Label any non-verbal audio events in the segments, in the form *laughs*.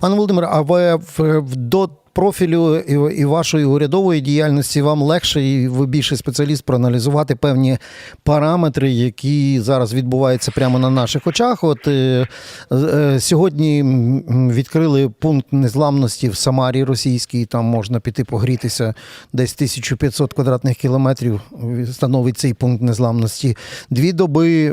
Пане Володимире, а ви до профілю і, вашої урядової діяльності вам легше, і ви більший спеціаліст проаналізувати певні параметри, які зараз відбуваються прямо на наших очах. От е, е, сьогодні відкрили пункт незламності в Самарі російській. Там можна піти погрітися десь 1500 квадратних кілометрів. Становить цей пункт незламності. Дві доби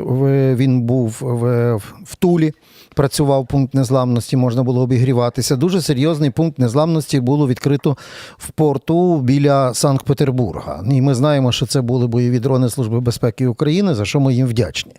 він був в, в Тулі працював пункт незламності, можна було обігріватися. Дуже серйозний пункт незламності було відкрито в порту біля Санкт-Петербурга. І ми знаємо, що це були бойові дрони Служби безпеки України, за що ми їм вдячні.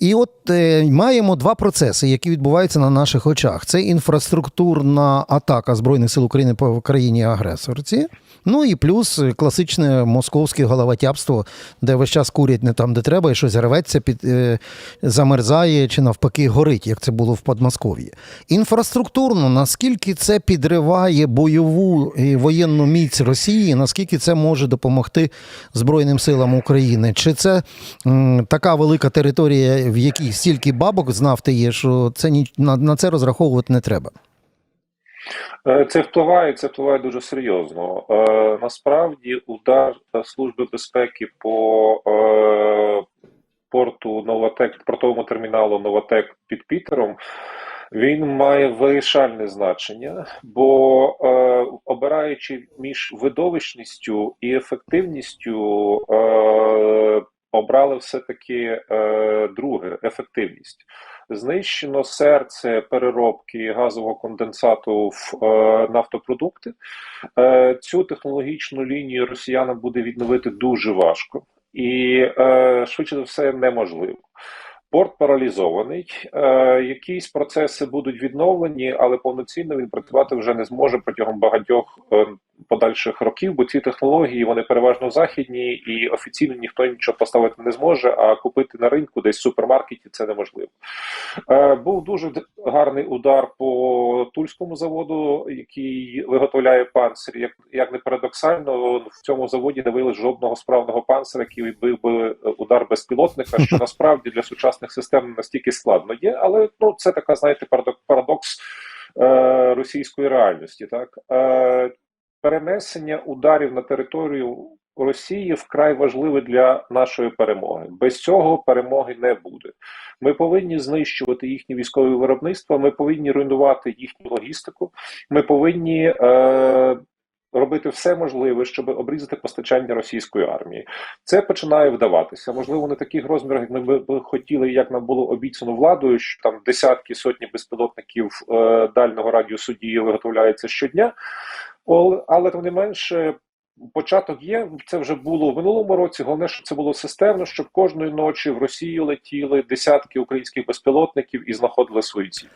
І от е, маємо два процеси, які відбуваються на наших очах: це інфраструктурна атака Збройних сил України по країні-агресорці. Ну і плюс класичне московське головотяпство, де весь час курять не там, де треба, і щось рветься, під, е, замерзає чи навпаки горить, як це було в Подмосков'ї. Інфраструктурно, наскільки це підриває бойову і воєнну міць Росії, наскільки це може допомогти Збройним силам України? Чи це м, така велика територія, в якій стільки бабок з нафти є, що це ні, на, на це розраховувати не треба? Е, Це впливає, це впливає дуже серйозно. Е, насправді, удар Служби безпеки по е, порту Новотек, портовому терміналу Новотек під Пітером. Він має вирішальне значення, бо е, обираючи між видовищністю і ефективністю, е, обрали все-таки е, друге ефективність. Знищено серце переробки газового конденсату в е, нафтопродукти. Е, цю технологічну лінію росіянам буде відновити дуже важко і е, швидше за все неможливо. Порт паралізований, е, якісь процеси будуть відновлені, але повноцінно він працювати вже не зможе протягом багатьох е, подальших років, бо ці технології вони переважно західні, і офіційно ніхто нічого поставити не зможе. А купити на ринку десь в супермаркеті це неможливо. Е, був дуже гарний удар по тульському заводу, який виготовляє панцир. Як, як не парадоксально, в цьому заводі не виявили жодного справного панцира, який бив би е, удар безпілотника, що *laughs* насправді для сучасних систем настільки складно є. Але ну це така, знаєте, парадок- парадокс е, російської реальності. Так е, перенесення ударів на територію Росії вкрай важливе для нашої перемоги. Без цього перемоги не буде. Ми повинні знищувати їхні військові виробництва. Ми повинні руйнувати їхню логістику. Ми повинні е, робити все можливе, щоб обрізати постачання російської армії. Це починає вдаватися. Можливо, не таких розмірах, як ми би хотіли, як нам було обіцяно владою, що там десятки сотні безпілотників е, дальнього радіусу дії виготовляється щодня. Але тим не менше. Початок є, це вже було в минулому році. Головне, щоб це було системно, щоб кожної ночі в Росію летіли десятки українських безпілотників і знаходили свої цілі.